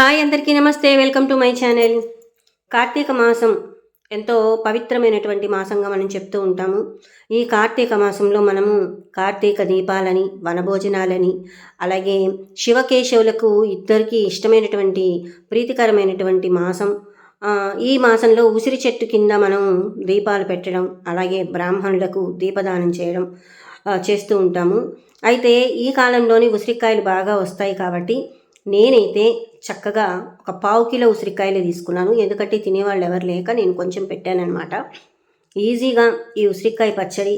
Hi అందరికీ నమస్తే welcome to my channel. Karthika మాసం ఎంతో పవిత్రమైనటువంటి మాసంగా మనం చెప్తూ ఉంటాము. ఈ కార్తీక మాసంలో మనము కార్తీక దీపాలని వనభోజనాలని అలాగే శివకేశవులకు ఇద్దరికి ఇష్టమైనటువంటి ప్రీతికరమైనటువంటి మాసం. ఈ మాసంలో ఉసిరి చెట్టు కింద మనం దీపాలు పెట్టడం అలాగే బ్రాహ్మణులకు దీపదానం చేయడం చేస్తూ ఉంటాము. అయితే ఈ కాలంలోని ఉసిరికాయలు బాగా వస్తాయి కాబట్టి నేనైతే చక్కగా ఒక పావు కిలో ఉసిరికాయలు తీసుకున్నాను. ఎందుకంటే తినేవాళ్ళు ఎవరు లేక నేను కొంచెం పెట్టానమాట ఈజీగా ఈ ఉసిరికాయ పచ్చడి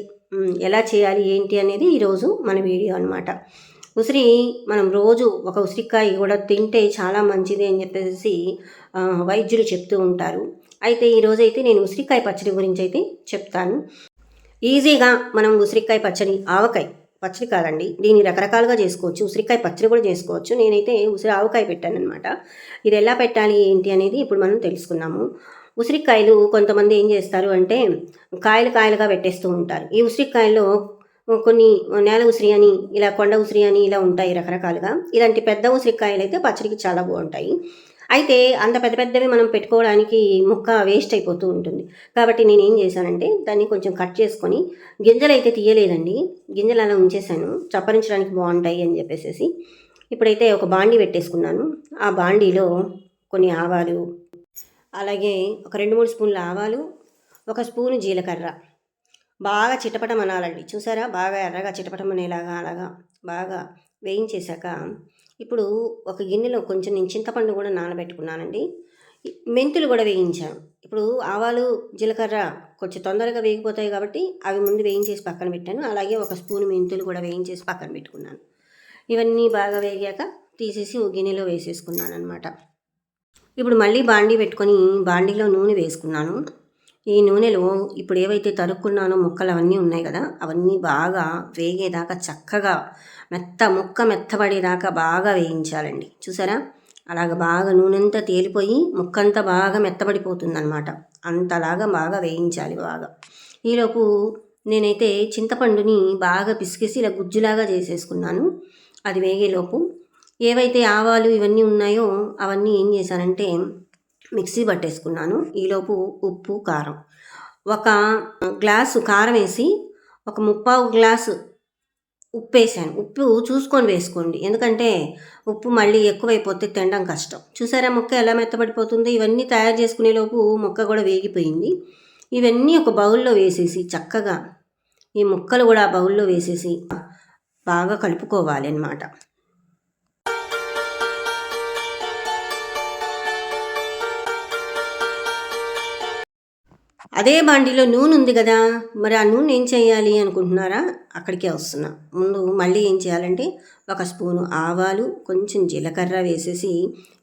ఎలా చేయాలి ఏంటి అనేది ఈరోజు మన వీడియో అనమాట ఉసిరి మనం రోజు ఒక ఉసిరికాయ కూడా తింటే చాలా మంచిది అని చెప్పేసి వైద్యులు చెప్తూ ఉంటారు. అయితే ఈరోజు అయితే నేను ఉసిరికాయ పచ్చడి గురించి అయితే చెప్తాను. ఈజీగా మనం ఉసిరికాయ పచ్చడి ఆవకాయ పచ్చడి కాదండి. దీన్ని రకరకాలుగా చేసుకోవచ్చు. ఉసిరికాయ పచ్చడి కూడా చేసుకోవచ్చు. నేనైతే ఉసిరి ఆవకాయ పెట్టాను అనమాట ఇది ఎలా పెట్టాలి ఏంటి అనేది ఇప్పుడు మనం తెలుసుకున్నాము ఉసిరికాయలు కొంతమంది ఏం చేస్తారు అంటే కాయలు కాయలుగా పెట్టేస్తూ ఉంటారు. ఈ ఉసిరికాయల్లో కొన్ని నేల ఉసిరి అని ఇలా కొండ ఉసిరి అని ఇలా ఉంటాయి రకరకాలుగా. ఇలాంటి పెద్ద ఉసిరికాయలు అయితే పచ్చడికి చాలా బాగుంటాయి. అయితే అంత పెద్ద పెద్దవి మనం పెట్టుకోవడానికి ముక్క వేస్ట్ అయిపోతూ ఉంటుంది. కాబట్టి నేను ఏం చేశానంటే దాన్ని కొంచెం కట్ చేసుకొని గింజలు అయితే తీయలేదండి. గింజలు అలా ఉంచేసాను. చప్పరించడానికి బాగుంటాయి అని చెప్పేసి ఇప్పుడైతే ఒక బాండీ పెట్టేసుకున్నాను. ఆ బాండీలో కొన్ని ఆవాలు అలాగే ఒక రెండు మూడు స్పూన్ల ఆవాలు ఒక స్పూను జీలకర్ర. బాగా చిటపటం అనాలండి. చూసారా? బాగా ఎర్రగా చిటపటం అనేలాగా అలాగా బాగా వేయించేశాక ఇప్పుడు ఒక గిన్నెలో కొంచెం నేను చింతపండు కూడా నానబెట్టుకున్నానండి. మెంతులు కూడా వేయించాను ఇప్పుడు ఆవాలు జీలకర్ర కొంచెం తొందరగా వేగిపోతాయి కాబట్టి అవి ముందు వేయించేసి పక్కన పెట్టాను. అలాగే ఒక స్పూన్ మెంతులు కూడా వేయించేసి పక్కన పెట్టుకున్నాను. ఇవన్నీ బాగా వేగాక తీసేసి ఓ గిన్నెలో వేసేసుకున్నాను అనమాట ఇప్పుడు మళ్ళీ బాండీ పెట్టుకొని బాండీలో నూనె వేసుకున్నాను. ఈ నూనెలో ఇప్పుడు ఏవైతే తరుక్కున్నానో ముక్కలు అవన్నీ ఉన్నాయి కదా అవన్నీ బాగా వేగేదాకా చక్కగా మెత్త ముక్క మెత్తబడేదాకా బాగా వేయించాలండి. చూసారా? అలాగ బాగా నూనె అంతా తేలిపోయి ముక్కంతా బాగా మెత్తబడిపోతుందన్నమాట. అంతలాగా బాగా వేయించాలి బాగా. ఈలోపు నేనైతే చింతపండుని బాగా పిసికేసి ఇలా గుజ్జులాగా చేసేసుకున్నాను. అది వేగేలోపు ఏవైతే ఆవాలు ఇవన్నీ ఉన్నాయో అవన్నీ ఏం చేశానంటే మిక్సీ పట్టేసుకున్నాను. ఈలోపు ఉప్పు కారం. ఒక గ్లాసు కారం వేసి ఒక ముప్పావు గ్లాసు ఉప్పు వేసాను ఉప్పు చూసుకొని వేసుకోండి. ఎందుకంటే ఉప్పు మళ్ళీ ఎక్కువైపోతే తినడం కష్టం. చూసారా మొక్క ఎలా మెత్తబడిపోతుంది? ఇవన్నీ తయారు చేసుకునేలోపు ముక్క కూడా వేగిపోయింది. ఇవన్నీ ఒక బౌల్లో వేసేసి చక్కగా ఈ ముక్కలు కూడా ఆ బౌల్లో వేసేసి బాగా కలుపుకోవాలి అన్నమాట అదే బాండీలో నూనె ఉంది కదా మరి ఆ నూనె ఏం చేయాలి అనుకుంటున్నారా? అక్కడికే వస్తున్నా. ముందు మళ్ళీ ఏం చేయాలంటే ఒక స్పూను ఆవాలు కొంచెం జీలకర్ర వేసేసి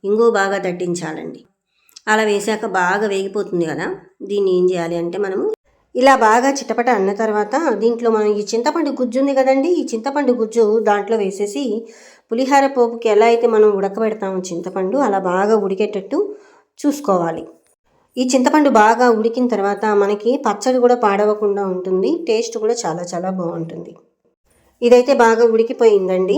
ఇంగో బాగా దట్టించాలండి అలా వేసాక బాగా వేగిపోతుంది కదా దీన్ని ఏం చేయాలి అంటే మనము ఇలా బాగా చిటపట అన్న తర్వాత దీంట్లో మనం ఈ చింతపండు గుజ్జు ఉంది కదండి ఈ చింతపండు గుజ్జు దాంట్లో వేసేసి పులిహార పోపుకి ఎలా అయితే మనం ఉడకబెడతామో చింతపండు అలా బాగా ఉడికేటట్టు చూసుకోవాలి. ఈ చింతపండు బాగా ఉడికిన తర్వాత మనకి పచ్చడి కూడా పాడవకుండా ఉంటుంది టేస్ట్ కూడా చాలా చాలా బాగుంటుంది. ఇదైతే బాగా ఉడికిపోయిందండి.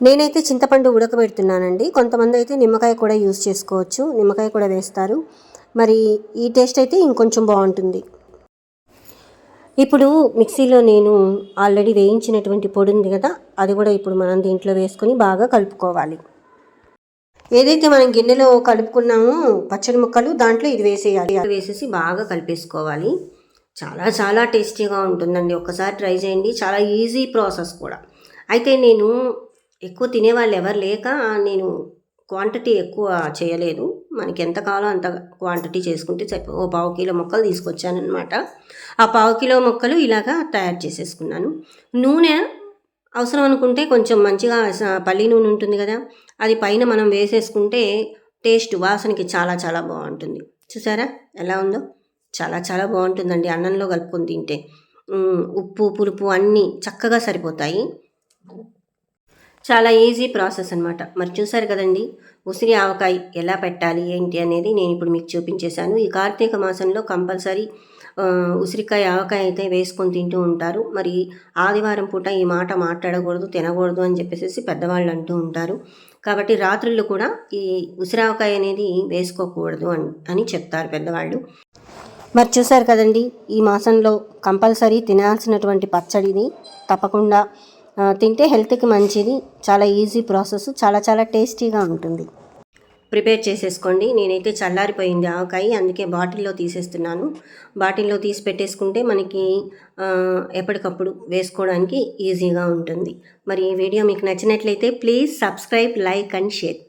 నేనైతే చింతపండు ఉడకబెడుతున్నానండి. కొంతమంది అయితే నిమ్మకాయ కూడా యూస్ చేసుకోవచ్చు నిమ్మకాయ కూడా వేస్తారు. మరి ఈ టేస్ట్ అయితే ఇంకొంచెం బాగుంటుంది. ఇప్పుడు మిక్సీలో నేను ఆల్రెడీ వేయించినటువంటి పొడి ఉంది కదా అది కూడా ఇప్పుడు మనం దీంట్లో వేసుకొని బాగా కలుపుకోవాలి. ఏదైతే మనం గిన్నెలో కలుపుకున్నామో పచ్చడి ముక్కలు దాంట్లో ఇది వేసేయాలి. అది వేసేసి బాగా కలిపేసుకోవాలి. చాలా చాలా టేస్టీగా ఉంటుందండి. ఒక్కసారి ట్రై చేయండి. చాలా ఈజీ ప్రాసెస్ కూడా. అయితే నేను ఎక్కువ తినేవాళ్ళు ఎవరు లేక నేను క్వాంటిటీ ఎక్కువ చేయలేదు. మనకి ఎంత కావాలో అంత క్వాంటిటీ చేసుకుంటే సరిపో ఓ పావు కిలో మొక్కలు తీసుకొచ్చానమాట ఆ పావు కిలో మొక్కలు ఇలాగా తయారు చేసేసుకున్నాను. నూనె అవసరం అనుకుంటే కొంచెం మంచిగా పల్లి నూనె ఉంటుంది కదా అది పైన మనం వేసేసుకుంటే టేస్ట్ వాసనకి చాలా చాలా బాగుంటుంది. చూసారా? ఎలా ఉందో? చాలా చాలా బాగుంటుందండి అన్నంలో కలుపుకొని తింటే. ఉప్పు పులుపు అన్నీ చక్కగా సరిపోతాయి. చాలా ఈజీ ప్రాసెస్ అనమాట మరి చూసారు కదండి ఉసిరి ఆవకాయ ఎలా పెట్టాలి ఏంటి అనేది నేను ఇప్పుడు మీకు చూపించేశాను. ఈ కార్తీక మాసంలో కంపల్సరీ ఉసిరికాయ ఆవకాయ అయితే వేసుకొని తింటూ ఉంటారు. మరి ఆదివారం పూట ఈ మాట మాట్లాడకూడదు తినకూడదు అని చెప్పేసి పెద్దవాళ్ళు అంటూ ఉంటారు. కాబట్టి రాత్రుల్లో కూడా ఈ ఉసిరావకాయ అనేది వేసుకోకూడదు అని అని చెప్తారు పెద్దవాళ్ళు. మరి చూసారు కదండి ఈ మాసంలో కంపల్సరీ తినాల్సినటువంటి పచ్చడిని తప్పకుండా తింటే హెల్త్కి మంచిది. చాలా ఈజీ ప్రాసెస్. చాలా చాలా టేస్టీగా ఉంటుంది. ప్రిపేర్ చేసేసుకోండి. నేనైతే చల్లారిపోయింది ఆవకాయ. అందుకే బాటిల్లో తీసేస్తున్నాను. బాటిల్లో తీసి పెట్టేసుకుంటే మనకి ఎప్పటికప్పుడు వేసుకోవడానికి ఈజీగా ఉంటుంది. మరి ఈ వీడియో మీకు నచ్చినట్లయితే please subscribe like and share.